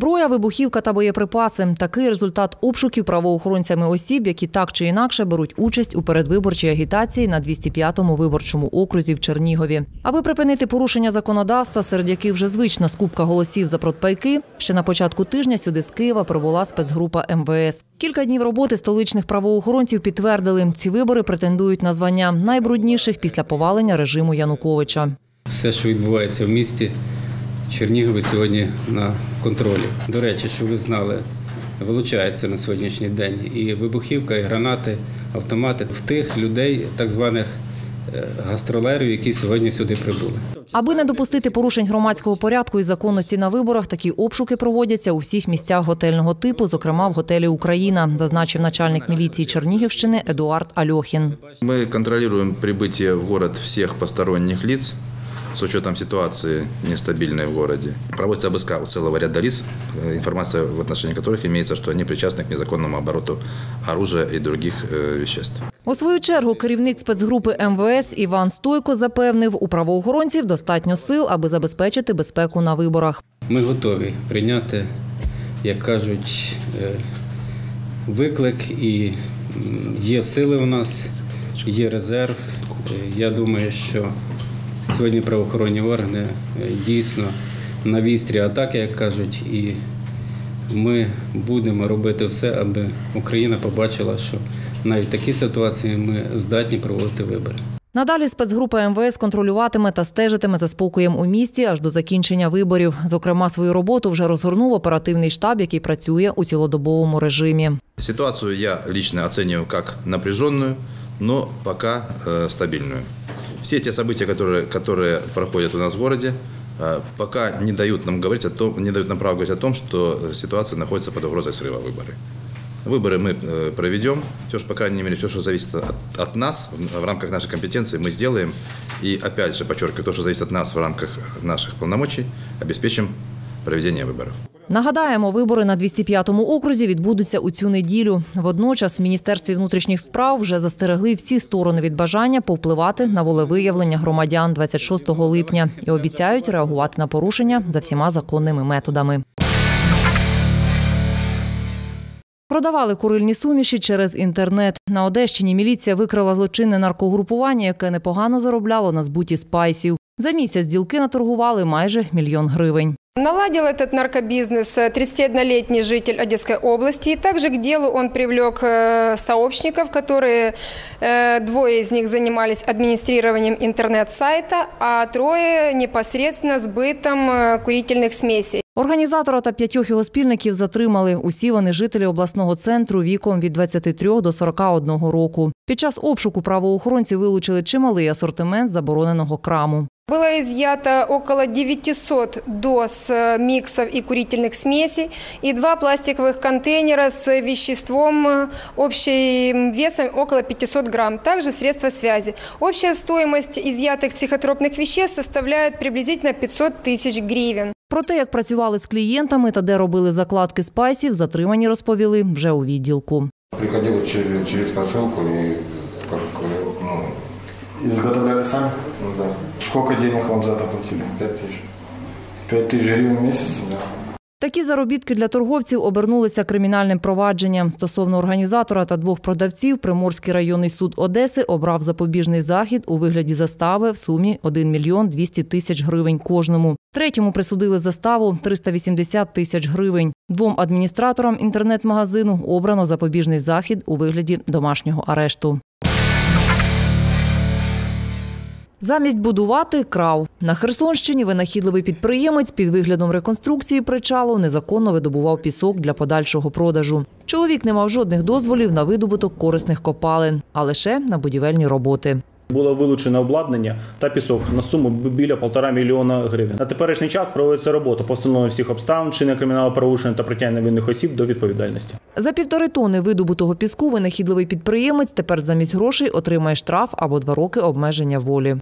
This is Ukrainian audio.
Зброя, вибухівка та боєприпаси такий результат обшуків правоохоронцями осіб, які так чи інакше беруть участь у передвиборчій агітації на 205-му виборчому окрузі в Чернігові. Аби припинити порушення законодавства, серед яких вже звична скупка голосів за протпайки, ще на початку тижня сюди з Києва прибула спецгрупа МВС. Кілька днів роботи столичних правоохоронців підтвердили, ці вибори претендують на звання найбрудніших після повалення режиму Януковича. Все, що відбувається в місті Чернігові сьогодні на контролі. До речі, що ви знали, вилучається на сьогоднішній день і вибухівка, і гранати, автомати в тих людей, так званих е, гастролерів, які сьогодні сюди прибули. Аби не допустити порушень громадського порядку і законності на виборах, такі обшуки проводяться у всіх місцях готельного типу, зокрема в готелі Україна, зазначив начальник міліції Чернігівщини Едуард Альохін. Мы контролируем прибытие в город всех посторонних лиц с учетом ситуации нестабильной в городе. Проводится обыска у целого ряда лиц, э, информация в отношении которых имеется, что они причастны к незаконному обороту оружия и других э, веществ. У свою чергу керівник спецгрупи МВС Іван Стойко запевнив, у правоохоронців достатньо сил, аби забезпечити безпеку на виборах. Ми готові прийняти, як кажуть, е, виклик і м, є сили у нас, є резерв. Е, Я думаю, що сьогодні правоохоронні органи е, дійсно на вістрі атаки, як кажуть, і ми будемо робити все, аби Україна побачила, що навіть в такій ситуації ми здатні проводити вибори. Надалі спецгрупа МВС контролюватиме та стежитиме за спокоєм у місті аж до закінчення виборів. Зокрема, свою роботу вже розгорнув оперативний штаб, який працює у цілодобовому режимі. Ситуацию я лично оцениваю как напряженную, но пока э, стабильную. Все те события, которые, которые проходят у нас в городе, э, пока не дают нам говорить о том, не дают нам право говорить о том, что ситуация находится под угрозой срыва выборы. Выборы мы э, проведем, все, что, по крайней мере, все, что зависит от, от нас, в, в рамках нашей компетенции, мы сделаем. И опять же, подчеркиваю, то, что зависит от нас в рамках наших полномочий, обеспечим проведение выборов. Нагадаємо, вибори на 205-му окрузі відбудуться у цю неділю. Водночас в Міністерстві внутрішніх справ вже застерегли всі сторони від бажання повпливати на волевиявлення громадян 26 липня і обіцяють реагувати на порушення за всіма законними методами. Продавали курильні суміші через інтернет. На Одещині міліція викрила злочинне наркогрупування, яке непогано заробляло на збуті спайсів. За місяць ділки наторгували майже мільйон гривень. Наладил этот наркобизнес э, 31-летний житель Одесской области. И также к делу он привлек э, сообщников, которые э, двое из них занимались администрированием интернет-сайта, а трое непосредственно сбытом э, курительных смесей. Організатора та п'ятьох його спільників затримали. Усі вони жителі обласного центру віком від 23 до 41 року. Під час обшуку правоохоронці вилучили чималий асортимент забороненого краму. Было изъято около 900 доз э, миксов и курительных смесей и два пластиковых контейнера с веществом э, общим весом около 500 грамм, также средства связи. Общая стоимость изъятых психотропных веществ составляет приблизительно 500 тысяч гривен. Про те, як працювали з клієнтами та де робили закладки спайсів, затримані розповіли вже у відділку. Приходил через, через посылку и как, э, ну, Изготовляли сами? ну да, Сколько денег вам за это платили? 5 тысяч. Пять тысяч гривен в месяц? Да. Такі заробітки для торговців обернулися кримінальним провадженням. Стосовно організатора та двох продавців, Приморський районний суд Одеси обрав запобіжний захід у вигляді застави в сумі 1 мільйон 200 тисяч гривень кожному. Третьому присудили заставу 380 тисяч гривень. Двом адміністраторам інтернет-магазину обрано запобіжний захід у вигляді домашнього арешту. Замість будувати крав на Херсонщині винахідливий підприємець під виглядом реконструкції причалу незаконно видобував пісок для подальшого продажу. Чоловік не мав жодних дозволів на видобуток корисних копалин, а лише на будівельні роботи. Було вилучено обладнання та пісок на суму біля полтора мільйона гривень. На теперішній час проводиться робота по встановленню всіх обставин чинення кримінального порушення та притягнення винних осіб до відповідальності. За півтори тони видобутого піску винахідливий підприємець тепер замість грошей отримає штраф або два роки обмеження волі.